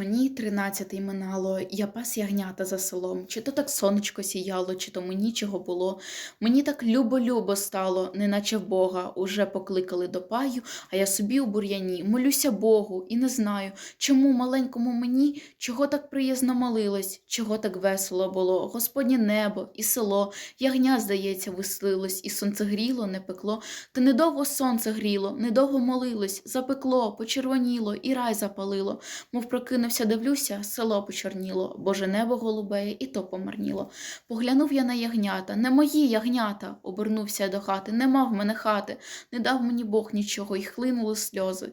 Мені тринадцятий минало, я пас ягнята за селом. Чи то так сонечко сіяло, чи тому нічого було. Мені так любо-любо стало, неначе в Бога уже покликали до паю, а я собі у бур'яні молюся Богу і не знаю, чому маленькому мені чого так приязно молилось, чого так весело було. Господнє небо і село, ягня, здається, веселилось, і сонце гріло, не пекло. Та недовго сонце гріло, недовго молилось, запекло, почервоніло і рай запалило. Мов прокинувся, дивлюся, село почорніло, боже небо голубеє, і то помарніло. Поглянув я на ягнята, не мої ягнята. Обернувся я до хати, не мав мене хати, не дав мені Бог нічого, і хлинули сльози.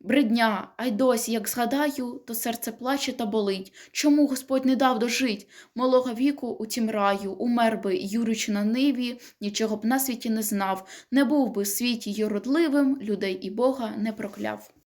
Бридня, а й досі, як згадаю, то серце плаче та болить. Чому Господь не дав дожить? Малого віку у тім раю, умер би, юрючи на ниві, нічого б на світі не знав, не був би в світі й родливим, людей і Бога не прокляв.